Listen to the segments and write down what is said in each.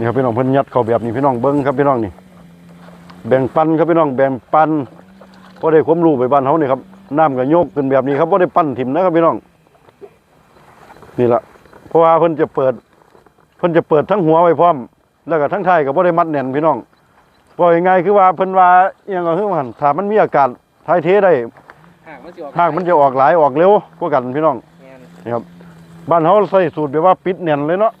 นี่ครับพี่น้องเพิ่นยัดเข้าแบบนี้พี่น้องเบิ้งครับพี่น้องนี่แบ่งปันครับพี่น้องแบ่งปันก็ได้ความรู้ไปบ้านเฮานี่ครับน้ำก็โยกขึ้นแบบนี้ครับบ่ได้ปั้นถิ่มนะครับพี่น้อง นี่ละเพราะว่าเพิ่นจะเปิด เพิ่นจะเปิดทั้งหัวไว้พร้อม แล้วก็ทั้งท้ายก็บ่ได้มัดแน่นพี่น้องบ่ง่ายๆคือว่าเพิ่นว่าอิหยังก็คือว่าหั่นถ้ามันมีอากาศถ่ายเทได้หากมันสิออกหากมันจะออกหลายออกเร็วกว่ากันพี่น้องแม่นนี่ครับบ้านเฮาใส่สูตรแบบว่าปิดแน่นเลยเนาะ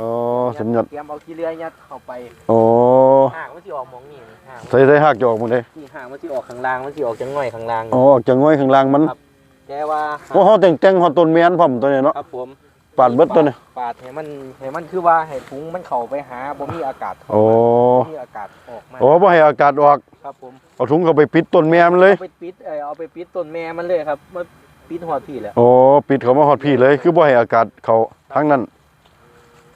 อ๋อ สัญญาณเตรียมเอาขี้เลื่อยยัดเข้าไปอ๋อหากมันสิออกหมองนี่หากใส่ใส่หากจะออกหมดเลยนี่หากมันสิออกข้างล่างมันสิออกจังง่อยข้างล่าง อ๋อออกจากง่อยข้างล่างมันครับแกว่าโอ้เฮาแต่งแต่งฮอดต้นแม่นพร้อมตัวนี้เนาะครับผมปาดเบิดตัวนี้ปาดให้มันให้มันคือว่าให้ถุงมันเข้าไปหาบ่มีอากาศเข้าโอ้บ่มีอากาศออกมาโอ้บ่ให้อากาศออกครับผมเอาถุงเข้าไปปิดต้นแม่มันเลยเอาไปปิดเออเอาไปปิดต้นแม่มันเลยครับมาปิดหัวพี่แหละโอ้ปิดเข้ามาฮอดพี่เลย คือบ่ให้อากาศเข้าทางนั้น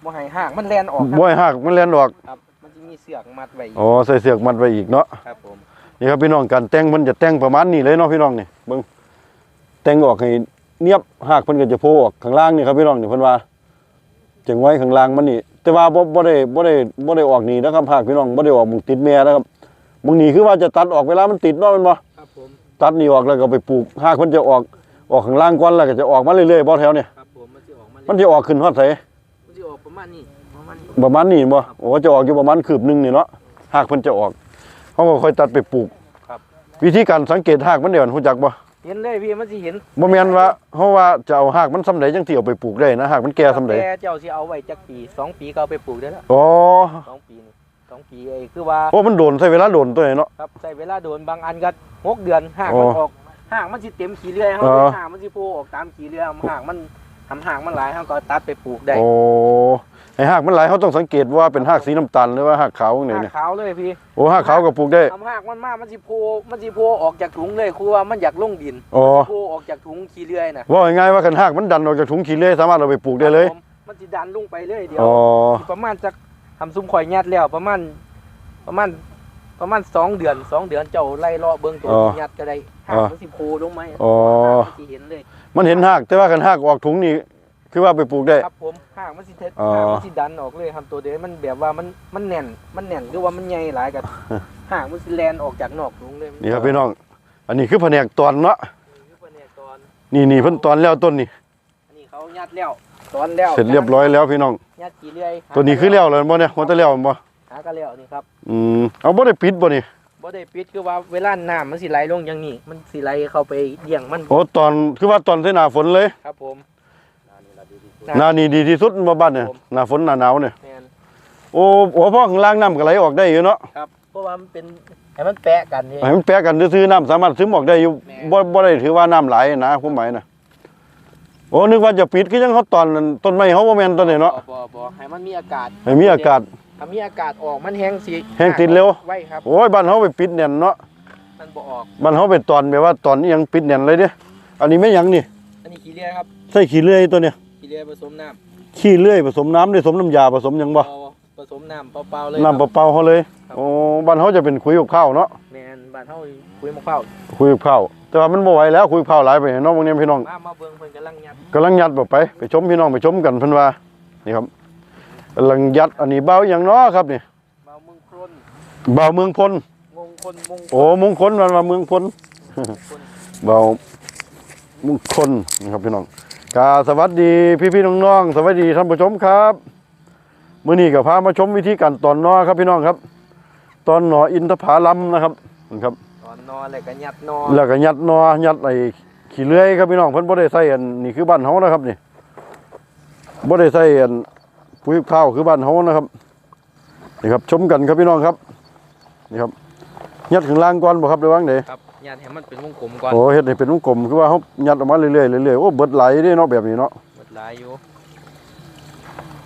บ่ให้หากมันแล่นออกครับบ่ให้หากมันแล่นออกครับ มันจะมีเสือกมัดไว้อยู่อ๋อใส่เสือกมัดไว้อีกเนาะครับผมนี่ครับพี่น้องการแต่งเพิ่นจะแต่งประมาณนี้เลยเนาะพี่น้องนี่เบิ่งแต่งออกให้เนียบหากเพิ่นก็จะโผล่ออกข้างล่างนี่ครับพี่น้องนี่เพิ่นว่าจังไว้ข้างล่างมันนี่ แต่ว่าบ่บ่ได้บ่ได้บ่ได้ออกนี่นะครับหากพี่น้องบ่ได้ออกหมุงติดแม่นะครับหมุงนี่คือว่าจะตัดออกเวลามันติดเนาะแม่นบ่ ครับผมตัดนี่ออกแล้วก็ไปปลูกหากเพิ่นจะออกออกข้างล่างก่อนแล้วก็จะออกมาเรื่อยๆบ่แถวเนี่ยครับผมมันสิออกมามันสิออกขึ้นฮอดไสมันสิออก ประมาณนี้ประมาณนี้ประมาณนี้บ่โอ้จะออกอยู่ประมาณคืบหนึงนี่เนาะหากเพิ่นจะออกเฮาก็ค่อยตัดไปปลูกครับวิธีการสังเกตหากมันเดี๋ยวรู้จักบ่เห็นเลยพี่มันสิเห็นบ่แม่นว่าเฮาว่าจะเอาหากมันสำใดจังสิเอาไปปลูกได้นะหากมันแก่สำใดแต่เจ้าสิเอาไว้จักปีสองปีก็เอาไปปลูกได้แล้วอ๋อสองปีนี่สองปีไอ้คือว่าโอ้มันโดนใช้เวลาโดนตัวนี้เนาะครับใช้เวลาโดนบางอันก็หกเดือนหากโอ้มันออกหากมันสิเต็มขี้เลื่อยเขาอ๋อหากมันสิโผล่ออกตามขี้เลื่อยหากมัน ทำหากมันหลายเขาก็ตัดไปปลูกได้โอ้ไอ้หากมันหลายเฮาต้องสังเกตว่าเป็นหากสีน้ำตาลหรือว่าหากขาวจังไดหากเนี่ยขาวเลยพี่โอ้หากขาวก็ปลูกได้ ทำหากมันมากมันสิโผล่มันสิโผล่ออกจากถุงเลยคือว่ามันอยากลงดินอ๋อโผล่ออกจากถุงขี้เลื่อยน่ะว่าง่ายๆว่าคันหากมันดันออกจากถุงขี้เลื่อยสามารถเอาไปปลูกได้เลยครับผมมันสิดันลงไปเลยเดี๋ยวอ๋อประมาณจักทำซุ้มข่อยยัดแล้วประมาณประมาณประมาณสองเดือนสองเดือนเจ้าไล่เลาะเบิ้งตัวอ๋อยัดก็ได้หากอ๋อ มันสิโผล่ลงไหมอ๋อที่เห็นเลย มันเห็นหากแต่ว่าคันหากออกถุงนี่คือว่าไปปลูกได้ ครับผมหากมันสิเท็ดอ๋อหากมันสิดันออกเลยครับตัวเดียวมันแบบว่ามันมันแน่นมันแน่นคือว่ามันใหญ่หลายกันหากมันสิแลนออกจากนอกถุงเลยนี่ครับพี่น้อง อันนี้คือแผนกตอนเนาะนี่คือเนี่ยตอนนี่นี่เพิ่นตอนแล้วต้นนี่อันนี้เขายัดแล้วตอนแล้วเสร็จเรียบร้อยแล้วพี่น้อง ยัดกี่เรื่อยตัวนี้คือแล้วเลยบ่เนี่ยมันจะแล้วบ่หากันแล้วนี่ครับอืมเอาบ่ได้ปิดบ่นี่ บ่ได้ปิดคือว่าเวลาน้ำมันสิไหลลงอย่างนี้ มันสิไหลเข้าไปเลี้ยงมัน โอ้ตอนคือว่าตอนที่หน้าฝนเลยครับผม หน้านี่ดีที่สุดบ่บ้านเนี่ยหน้าฝนหน้าหนาวเนี่ยแม่นโอ้โหพ่อข้างล่างน้ำก็ไหลออกได้อยู่เนาะครับ เพราะว่ามันเป็นให้มันแปะกันนี่ ให้มันแปะกันซื่อๆน้ำสามารถซึมออกได้อยู่แม่ บ่บ่ได้ถือว่าน้ำไหลนะผมหมายนะโอ้นึกว่าจะปิดคือยังเขาตอนนั้นต้นไม้เขาบ่แม่นต้นนี้เนาะบ่บ่บ่ให้มันมีอากาศให้มีอากาศ ถ้ามีอากาศออกมันแห้งสิแห้งติดเร็ว ไว้ครับ โอ้ยบ้านเขาไปปิดแน่นเนาะมันบ่ออก บ้านเขาไปตอนแบบว่าตอนนี้ยังปิดแน่นเลยเด้อันนี้ไม่หยังนี่ อันนี้ขี้เลื่อยครับ ใส่ขี้เลื่อยตัวเนี้ยขี้เลื่อยผสมน้ขี้เลื่อยผสมน้ำด้วยผสมน้ำยาผสมหยังำบ่เอาผสมน้ำเปล่าๆเลยน้ำเปล่าๆเขาเลย โอ้บ้านเขาจะเป็นคุยกับข้าวเนาะ แม่นบ้านเฮาคุยมะพร้าวคุยกับข้าว แต่ว่ามันบ่ไหวแล้วคุยกับข้าวหลายไปเนาะบางทีพี่น้อง มามาเบิ่งเพิ่นกำลังยัดกำลังยัดแบบไป ไปชมพี่น้องไปชมกันเพิ่นว่านี่ครับ กำลังยัดอันนี้เบาอย่างเนาะครับนี่เบาเมืองพลนเบาเมืองพลมงคลมงคลโอ้มงคลมันมาเมืองพลเบามุงคลนะครับพี่น้องกาสวัสดีพี่พี่ๆน้องๆสวัสดีท่านผู้ชมครับมื้อนี้ก็พามาชมวิธีการตอนนอครับพี่น้องครับ ตอนหนออินทผลัมนะครับนะครับตอนนอนแล้วก็ยัดนอนแล้วก็ยัดนอยัดไอ้ขี้เลื่อยครับพี่น้องเพิ่นบ่ได้ใส่อันนี่คือบ้านเฮานะครับนี่บ่ได้ใส่อัน ปุ๋ยข้าวคือบ้านเฮานะครับนี่ครับชมกันครับพี่น้องครับนี่ครับยัดข้างล่างก่อนบ่ครับระวังเด้ครับยานให้มันเป็นวงกลมก่อนโอ้เฮ็ดให้เป็นวงกลมคือว่าเฮายัดออกมาเรื่อยๆเรื่อยๆโอ้เบิดไหลเด้เนาะแบบนี้เนาะหมดหลายอยู่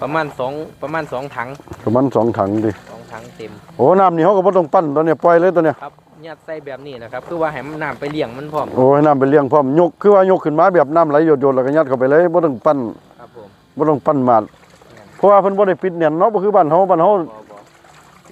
ประมาณสองประมาณสองถังประมาณสองถังดิสองถังเต็มโอ้น้ำนี่เฮาก็บ่ต้องปั้นตอนเนี้ยปล่อยเลยตัวเนี้ยครับยัดใส่แบบนี้นะครับคือว่าให้มันน้ำไปเลี้ยงมันพร้อมโอ้ให้น้ำไปเลี้ยงพร้อมยกคือว่ายกขึ้นมาแบบน้ำไหลหยดๆแล้วก็ยัดเข้าไปเลยบ่ต้องปั้นครับผมบ่ต้องปั้นมาด เพราะว่าเพิ่นบ่ได้ปิดแน่นเนาะบ่คือบ้านเฮาบ้านเฮาบ่บ่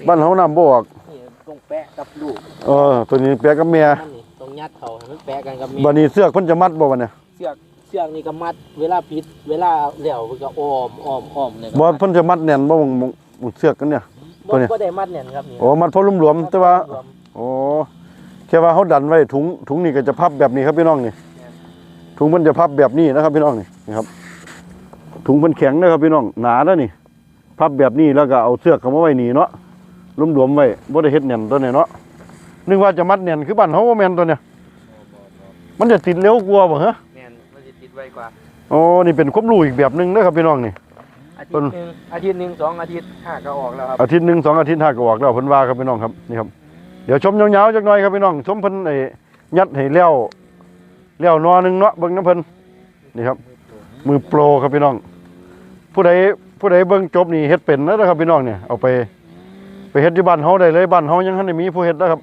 บ้านเฮาน้ำบ่ออกนี่ต้องแปะกับลูกเออตัวนี้แปะกับแม่มันนี่ต้องยัดเขาให้มันแปะกันกับมีบัดนี้เสือกเพิ่นจะมัดบ่บัดเนี่ยเสือกเสือกนี่ก็มัดเวลาปิด เวลาเหลี่ยวมันก็อ้อมอ้อมอ้อมเนี่ยบ่เพิ่นจะมัดแน่นบ่มองมองมองเสือกกันเนี่ยตัวนี้ก็ได้มัดเนี่ยครับนี่โอ้มัดพอหลวมๆแต่ว่ารวมโอ้แค่ว่าเขาดันไว้ถุงถุงนี่ก็จะพับแบบนี้ครับพี่น้องนี่ถุงมันจะพับแบบนี้นะครับพี่น้องนี่นะครับ ถุงมันแข็งนะครับพี่น้องหนาแล้วนี่พับแบบนี้แล้วก็เอาเสือกเข้ามาไว้นี่เนาะหลวมๆไว้บ่ได้เฮ็ดแน่นตัวนี้เนาะนึกว่าจะมัดแน่นคือบ้านเฮาบ่แม่นตัวเนี้ยมันจะติดเร็วกว่าบ่ฮะแม่นมันจะติดไว้กว่าโอ้นี่เป็นความรู้อีกแบบหนึงนะครับพี่น้องนี่อาทิต้ตนย์หนึ่งอาทิตย์หนึ่งสองอาทิตย์ห้าก็ออกแล้วครับอาทิตย์หนึ่งสองอาทิตย์ห้าก็ออกแล้วเพิ่นว่าครับพี่น้องครับนี่ครับเดี๋ยวชมยาวๆจักหน่อยครับพี่น้องชมเพิ่นไอ้ยัดให้แล้วแล้วนอหนึงเนาะเบิ่งน้ำเพิ่นนี่ครับมือโปรครับพี่น้อง ผู้ใดผู้ใดเบิ่งจบนี่เฮ็ดเป็นแล้วนะครับพี่น้องเนี่ยเอาไปไปเฮ็ดที่บ้านเฮาได้เลยบ้านเฮายังทันได้มีผู้เฮ็ดนะครับ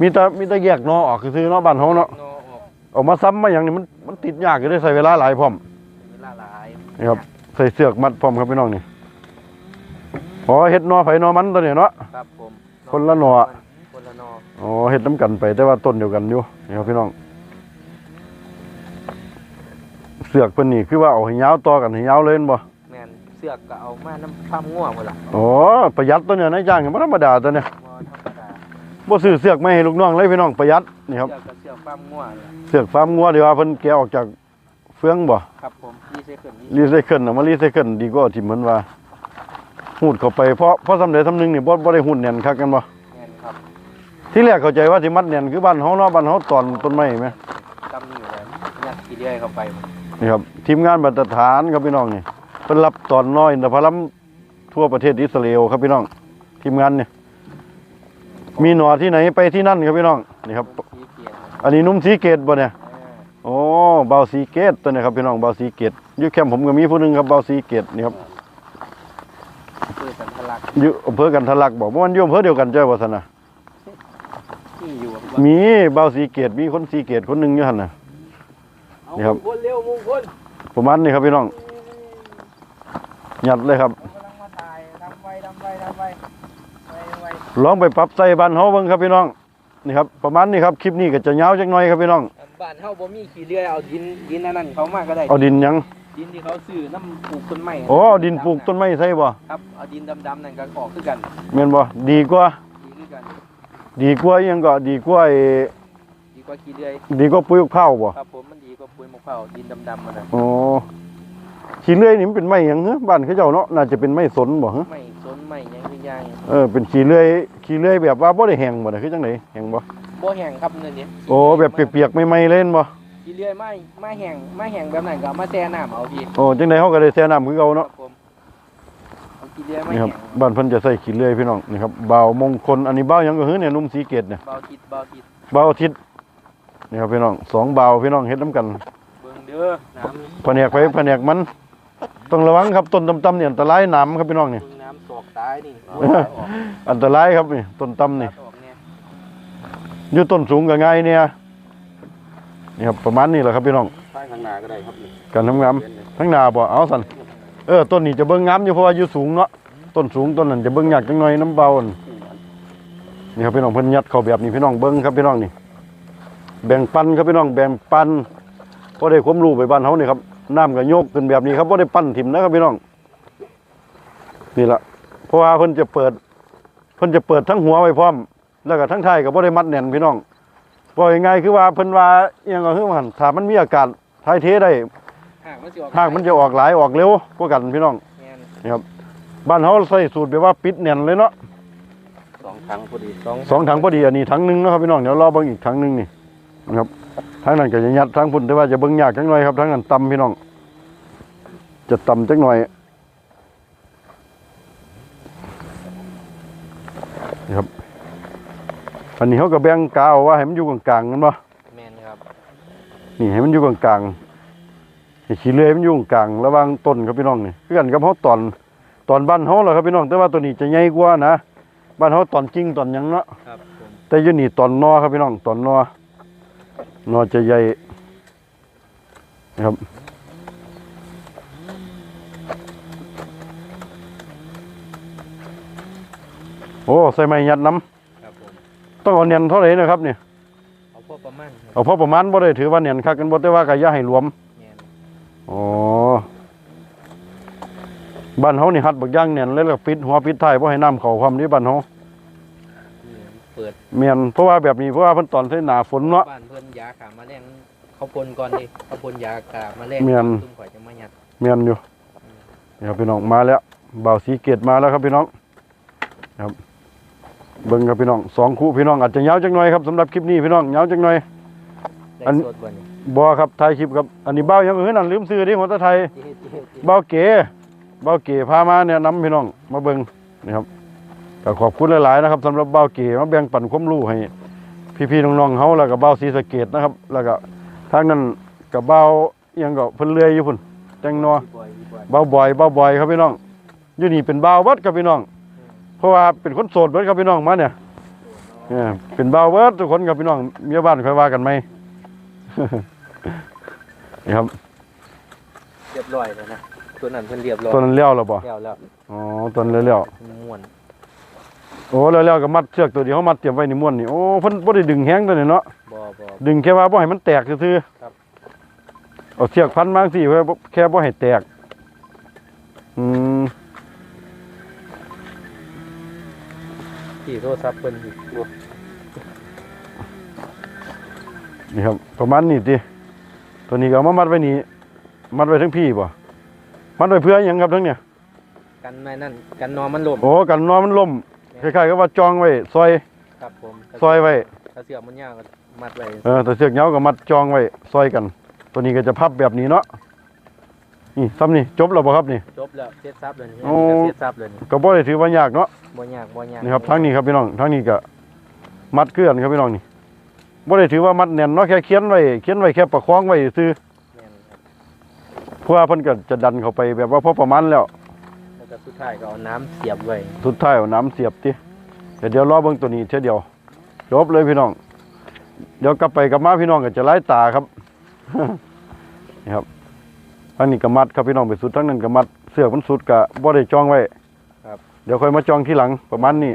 มีแต่มีแต่แยกนอออกคือๆเนาะบ้านเฮาเนาะนอออกเออกมาซ้ำมาอย่างนี้มันมันติดยากอยู่ได้ใส่เวลาหลายพร้อมเวลาหลายนี่ครับใส่เสือกมัดพร้อมครับพี่น้องนี่อ๋อเฮ็ดนอไผนอมันตัวนี้เนาะครับผมคนละหน่อคนละนออ๋อเฮ็ดน้ำกันไปแต่ว่าต้นเดียวกันอยู่นี่ครับพี่น้อง เสือกเพิ่นนี่คือว่าเอาให้ยาวต่อกันให้ยาวเลยแม่นบ่แม่นเสือกก็เอามาน้ำความง่วงหมดละอ๋อประหยัดตัวเนี้ยนายจ้างบ่ธรรมดาตัวเนี้ยบ่ธรรมดาบ่ซื้อเสือกไม่ให้ลูกน้องเลยพี่น้องประหยัดนี่ครับเสือกกับเสือกความง่วงเนี่ยเสือกฟาร์มงัวเดี๋ยวว่าเพิ่นแกะออกจากเฟืองบ่ครับผมรีไซเคิลนี่รีไซเคิลเอามารีไซเคิลดีกว่าที่เหมือนว่าหูดเข้าไปเพราะเพราะสำเร็จสำนึงนี่บ่บ่ได้หูดแน่นคักกันบ่แม่นครับที่แรกเข้าใจว่าสิมัดแน่นคือบ้านเฮาเนาะบ้านเฮาตอนต้นไม้แหมจำนี่อยู่เลยยัดกี่เดือยเข้าไป นี่ครับทีมงานมาตรฐานครับพี่น้องนี่เพิ่นรับตอนน้อยอินทผลัมทั่วประเทศอิสราเอลครับพี่น้อง ทีมงานเนี่ยมีหน่อที่ไหนไปที่นั่นครับพี่น้องนี่ครับสีเกียรติอันนี้นุ่มสีเกตบ่เนี่ยเออโอ้เบาสีเกตตัวเนี้ครับพี่น้องเบาสีเกตอยู่แคมป์ผมก็มีผู้หนึงครับเบาสีเกตนี่ครับเพื่อสันทลักษณ์อยู่อำเภอกันทะลักบอกว่ามันอยู่อำเภอเดียวกันเจ้าว่าซั่นน่ะที่อยู่กับมีเบาสีเกตมีคนสีเกตคนหนึงอยู่หั่นน่ะเอา นี่ครับมงคลเร็วมงคลประมาณนี้ครับพี่น้องยัดเลยครับกำลังมาถ่ายทำไวทำไวทำไวไวไวลองไปปรับใส่บ้านเฮาเบิ่งครับพี่น้องนี่ครับประมาณนี้ครับคลิปนี้ก็จะยาวจักหน่อยครับพี่น้องบ้านเฮาบ่มีขี้เลื่อยเอาดินดินอันนั้นเขามาก็ได้เอาดินหยังดินที่เขาซื้อน้ำปลูกต้นไม้โอ้เอาดินปลูกต้นไม้ใส่บ่ครับเอาดินดำๆนั่นก็ออกคือกันแม่นบ่ดีกว่าดีคือกันดีกว่าอิหยังก็ดีกว่าไอ้ดี กว่าขี้เลื่อยดีกว่าปุ๋ยข้าวบ่ครับผมมันดีกว่าปุ๋ยมะพร้าวดินดำๆมันน่ะอ๋อขี้เลื่อยนี่มันเป็นไม้หยังฮะบ้านเขาเจ้าเนาะน่าจะเป็นไม้สนบ่ฮะไม่สนไม่หยังคือหยังเออเป็นขี้เลื่อยขี้เลื่อยแบบว่าบ่ได้แห้งบ่ได้คือจังไดแห้งบ่บ่แห้งครับนั่นนี่โอ้แบบเปียกๆใหม่ๆเล่นบ่ขี้เลื่อยไม้ไม้แห้งไม้แห้งแบบนั้นก็เอามาแช่น้ำเอาพี่โอ้จังไดเฮาก็ได้แช่น้ำคือเก่าครัเนาะบผมเอาขี้เลื่อยไม้นี่คแห้รับงบ้านเพิ่นจะใส่ขี้เลื่อยพี่น้องนี่ครับบ่าวมงคลอันนี้บ่าวหยังก็คือเนี่ยนุ่มสีเกตเนี่ยเบาทิศเบาทิศบ่าวอาทิตย์ นี่ครับพี่น้องสองบ่าวพี่น้องเฮ็ดนํกันเบิ่งเด้อน้ำแผนกไปแผนกมัน ต้องระวังครับต้นตำๆเนี่ยอันตรายหนามครับพี่น้องนี่ เบิ่งน้ำสอกตายนี่เอออันตรายครับนี่ต้นตำนี่ตัดออกเนี่ยอยู่ต้นสูงก็ง่ายเนี่ยนี่ครับประมาณนี้แหละครับพี่น้องท้ายข้างหน้าก็ได้ครับนี่การทำงานทั้งหนาบ่เอาสันเออต้นนี้จะเบิ่งงามอยู่เพราะว่าอยู่สูงเนาะต้นสูงต้นนั้นจะเบิ่งยากจังหน่อยน้ำเบาอั่นนี่ครับพี่น้องเพิ่นยัดเข้าแบบนี้พี่น้องเบิ่งครับพี่น้องนี่ แบ่งปันครับพี่น้องแบ่งปันพอได้ความรู้ไปบ้านเฮานี่ครับน้ำก็โยกขึ้นแบบนี้ครับบ่ได้ปั้นถิ่มนะครับพี่น้องนี่ล่ะเพราะว่าเพิ่นจะเปิด เพิ่นจะเปิดทั้งหัวไว้พร้อม แล้วก็ทั้งท้ายก็บ่ได้มัดแน่นพี่น้องบ่ยังไงายๆคือว่าเพิ่นว่าอิหยังก็คือว่าหั่นถ้ามันมีอากาศถ่ายเทได้หากมันสิออกหากมันจะออกหลายออกเร็วกว่ากันพี่น้องแม่นนี่ครับบ้านเฮาใส่สูตรแบบว่าปิดแน่นเลยเนาะสองครั้งพอดีสองสองถังพอดีอันนี้ถังหนึงเนาะครับพี่น้องเดี๋ยวรอเบิ่งอีกถังหนึงนี่ นะครับทางนั้นก็จะยัดทางพุ่นแต่ว่าจะเบิ่งยากจังหน่อยครับทางนั้นต่ำพี่น้อง จะจะต่ำจักหน่อยนี่ครับอันนี้เขาก็แบ่งกาวว่าให้มันอยู่กลางๆกันบ่แมนครับนี่ให้มันอยู่กลางๆให้ขี้เลื่อยมันอยู่กลางๆระหว่างต้นครับพี่น้องนี่คือกันกับเขาตอนตอนบ้านเขาแหละครับพี่น้องแต่ว่าตัวนี้จะใหญ่กว่านะบ้านเขาตอนจริงตอนหยังเนาะครับผมแต่อยูนี่ตอนนอครับพี่น้องตอนนอ นอจะใหญ่นะครับโอ้ใส่ไม้ยัดน้ครับผมำต้องเอาเนียนเท่าไหร่นะครับเนี่ยเอาพวกประมาณครับเอาพอประมาณบ่ได้ถือว่าเนียนคักกันบ่แต่ว่าก็อย่าให้รวมแมนอ๋อบ้านเฮานี่หัดบักอย่างเนียนเลยแล้วก็ปิดหัวปิดท้ายบ่ให้น้ำเข้าความนี้บ้านเฮานี่ เปิดแม่นเพราะว่าแบบนี้เพราะว่าเพิ่นตอนใส่หน้าฝนเนาะ บ้านเพิ่นยาขามาแรงเขาพ่นก่อนดิเขาพ่นยาขามาแรงแม่นซุ่มข่อยจะมายัดแม่นอยู่นี่ครับพี่น้องมาแล้วบ่าวสีเกตมาแล้วครับพี่น้องครับ เบิ่งครับพี่น้องสองคู่พี่น้องอาจจะยาวจักหน่อยครับสำหรับคลิปนี้พี่น้องยาวจักหน่อยได้อัน สดบ่นี่บ่ครับถ่ายคลิปครับอันนี้บ่าวยังอื่นนั่นลืมซื้อดิหัวตะไทย เจ๊เจ๊เจ๊บ่าวเก๋บ่าวเก๋พามาเนี่ยนํพี่น้องมาเบิ่งนี่ครับ ก็ขอบคุณหลายๆนะครับสำหรับบ่าวเก๋มาแบ่งปันความรู้ให้พี่ๆน้องๆเฮาแล้วก็บ่าวศรีสะเกดนะครับ แล้วก็ทางนั้นก็บ่าวอิหยังก็เพิ่นเลื่อยอยู่พุ่นแตงนัวบ่อยบ่อยเบาบ่อยเบาบ่อยครับพี่น้องอยู่นี่เป็นเบาเบิดครับพี่น้อง เพราะว่าเป็นคนโสดเบิดครับพี่น้องมาเนี่ยเออเป็นเบาเบิดทุกคนครับพี่น้องเมียบ้านค่อยว่ากันไหมนี่ครับเรียบร้อยแล้วนะตัวนั้นเพิ่นเรียบร้อยตัวนั้นเลี้ยวแล้วบ่แล้วแล้วอ๋อตัวนั้นเลี้ยวม่วนๆ โอ้เลี้ยวๆก็มัดเชือกตัวเดียวเขามัดเตรียมไว้ในม้วนนี่โอ้เพิ่นบ่ได้ดึงแห้งตัวนี้เนาะบ่บ่ดึงแค่ว่าบ่ให้มันแตกซื่อๆครับเอาเชือกพันมาสิเพื่อแค่บ่ให้แตกอืมที่โทรศัพท์เพิ่นอยู่นี่ครับประมาณนี้ติตัวนี้ก็เอามามัดไว้นี่มัดไว้ทั้งพี่บ่มัดไว้เพื่อหยังครับทั้งเนี่ยกันไม่นั่นกันนอนมันล่มโอ้กันนอนมันล่ม คล้ายๆกับว่าจองไว้ซอยครับผมซอยไว้ถ้าเสือกมันยาวก็มัดไว้เออแต่เสือกเหงาก็มัดจองไว้ซอยกัน ตัวนี้ก็จะพับแบบนี้เนาะนี่ซ้ำนี่จบแล้วบ่ครับนี่ จบแล้วเสร็จซับเลยนี่โอ้เสร็จซับเลยนี่ก็บ่ได้ถือว่ายากเนาะบ่ยากบ่ยากนี่ครับทั้งนี้ครับพี่น้องทั้งนี้ก็มัดเกลื่อนครับพี่น้องนี่บ่ได้ถือว่ามัดแน่นเนาะแค่เขียนไว้เขียนไว้แค่ประคองไว้ซื่อแม่นครับเพราะว่าเพิ่นก็จะดันเข้าไปแบบว่าพอประมาณแล้ว แล้วก็สุดท้ายก็เอาน้ำเสียบไว้สุดท้ายเอาน้ำเสียบติเดี๋ยวเดี๋ยวรอเบิ่งตัวนี้เท่ยเดียวจบเลยพี่น้อง เดี๋ยวกลับไปกลับมาพี่น้องก็จะไล่ตาครับ นี่ครับทั้งนี้ก็มัดครับพี่น้องไปสุดทั้งนั้นก็มัดเสือกมันสุดก็บ่ได้จองไว้ครับ เดี๋ยวค่อยมาจองทีหลังประมาณนี้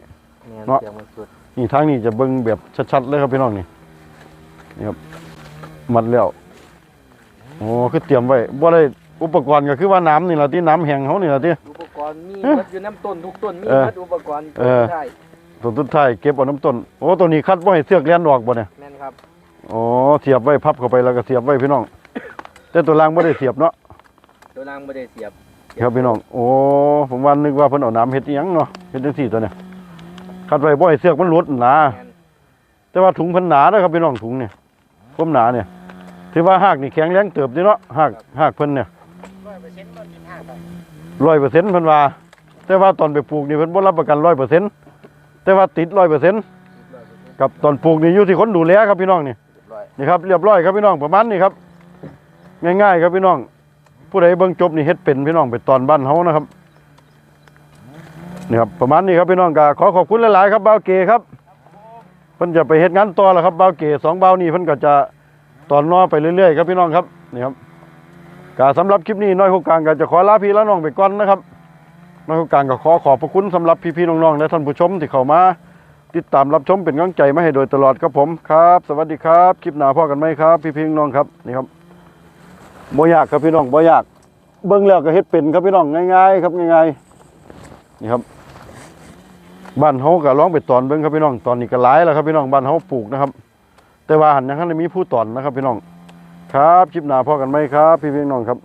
แม่นเนาะ เสียบมันสุดนี่ทางนี้จะเบิ่งแบบชัดๆเลยครับพี่น้องนี่นี่ครับมัดแล้วโอ้คือเตรียมไว้บ่ได้อุปกรณ์ก็คือว่าน้ำนี่ล่ะที่น้ำแห้งเฮานี่ล่ะที่อุป กรณ์มีหมดอยู่น้ำต้นทุกต้นมีเออหมดอุปกรณ์เออ ใช่ตัวสุดท้ายเก็บเอาน้ำต้น โอ้ตัวนี้คัดบ่ให้เสือกเลียนออกบ่เนี่ยแม่นครับอ๋อเสียบไว้พับเข้าไปแล้วก็เสียบไว้พี่น้อง แต่ตัวล่างไม่ได้เสียบเนาะตัวล่างไม่ได้เสียบครับพี่น้อง โอ้ผมว่านึกว่าเพิ่นเอาน้ำเฮ็ดอิหยังเนาะเฮ็ดจังซี่ตัวเนี่ยคัดไว้บ่ให้เสือกมันหลุดหนาแม่นแต่ว่าถุงเพิ่นหนาเด้อครับพี่น้องถุงเนี่ยความหนาเนี่ยถือว่าหากนี่แข็งแรงเติบเด้เนาะหากหากเพิ่นเนี่ย ร้อยเปอร์เซ็นต์ก็กินห้าไป 100%เพิ่นว่า แต่ว่าตอนไปปลูกนี่เพิ่นบ่รับประกัน100%แต่ว่าติด100%ร้อยเปอร์เซ็นต์กับตอนปลูกนี่อยู่ที่คนดูแลครับพี่น้องนี่ร้อยนี่ครับเรียบร้อยครับพี่น้องประมาณนี้ครับ ง่ายๆครับพี่น้อง ผู้ใดเบิ่งจบนี่เฮ็ดเป็นพี่น้องไปตอนบ้านเฮานะครับนี่ครับประมาณนี้ครับพี่น้องก็ขอขอบคุณหลายๆครับบ่าวเกครับเพิ่นจะไปเฮ็ดงานต่อแล้วครับบ่าวเกสองบ่าวนี่เพิ่นก็จะตอนนอไปเรื่อยๆครับพี่น้องครับนี่ครับ ก็สำหรับคลิปนี้น้อยหูกลางก็จะขอลาพี่และน้องไปก่อนนะครับน้อยหูกลางก็ขอขอบพระคุณสำหรับพี่ๆน้องๆและท่านผู้ชมที่เข้ามาติดตามรับชมเป็นกำลังใจมาให้โดยตลอดครับผมครับ สวัสดีครับคลิปหน้าพ่อกันไหมครับ พี่พี่น้องครับนี่ครับบ่ยากครับพี่น้องบ่ยาก เบิ่งแล้วก็เฮ็ดเป็นครับพี่น้องง่ายๆครับง่ายๆนี่ครับ บ้านเฮาก็ร้องไปตอนเบิ่งครับพี่น้องตอนนี้ก็หลายแล้วครับพี่น้องบ้านเฮาปลูกนะครับ แต่ว่าหันยังทันได้มีผู้ตอนนะครับพี่น้อง ครับคลิปหน้าพ่อกันไหมครับ พี่เพียงน้องครับ